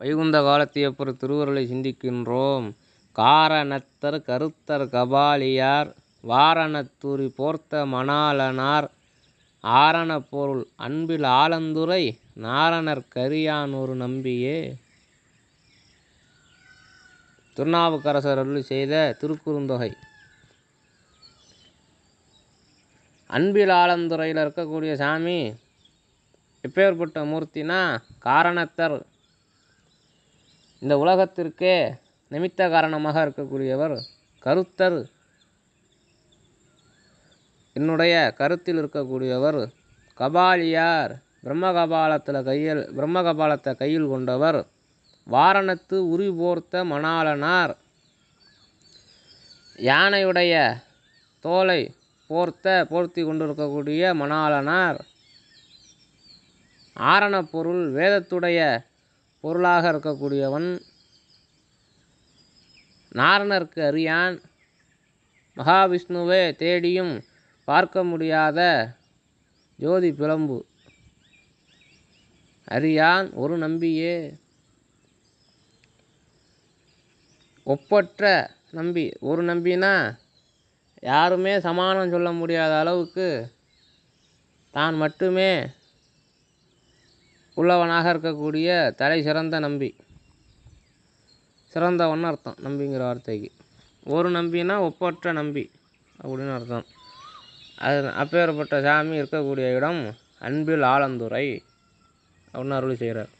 வைகுந்த காலத்தியப்பர் திருவருளை சிந்திக்கின்றோம். காரணத்தர் கருத்தர் கபாலியார் வாரணத்துரி போர்த்த மணாலனார் ஆரண பொருள் அன்பில் ஆலந்துரை நாரணர் கரியான் ஒரு நம்பியே. திருநாவுக்கரசர் அருள் செய்த திருக்குறுந்தொகை. அன்பில் ஆலந்துறையில் இருக்கக்கூடிய சாமி எப்பேற்பட்ட மூர்த்தினா காரணத்தர் இந்த உலகத்திற்கே நிமித்த காரணமாக இருக்கக்கூடியவர் கருத்தர். என்னுடைய கருத்தில் இருக்கக்கூடியவர் கபாலியார். பிரம்ம கபாலத்தில் கையில் பிரம்ம கபாலத்தை கையில் கொண்டவர் வாரணத்து உரி போர்த்த மணாலனார் யானையுடைய தோலை போர்த்த போர்த்தி கொண்டிருக்கக்கூடிய மணாலனார் ஆரணப்பொருள் வேதத்துடைய பொருளாக இருக்கக்கூடியவன் நாரணர்க்கு அறியான். மகாவிஷ்ணுவே தேடியும் பார்க்க முடியாத ஜோதி பிளம்பு. அறியான் ஒரு நம்பியே. ஒப்பற்ற நம்பி. ஒரு நம்பினா யாருமே சமானம் சொல்ல முடியாத அளவுக்கு தான் மட்டுமே உள்ளவனாக இருக்கக்கூடிய தலை சிறந்த நம்பி. சிறந்தவன் அர்த்தம் நம்பிங்கிற வார்த்தைக்கு. ஒரு நம்பினா ஒப்பற்ற நம்பி அப்படின்னு அர்த்தம். அது அப்பேற்பட்ட சாமி இருக்கக்கூடிய இடம் அன்பில் ஆலந்துறை அப்படின்னு அருள் செய்கிறார்.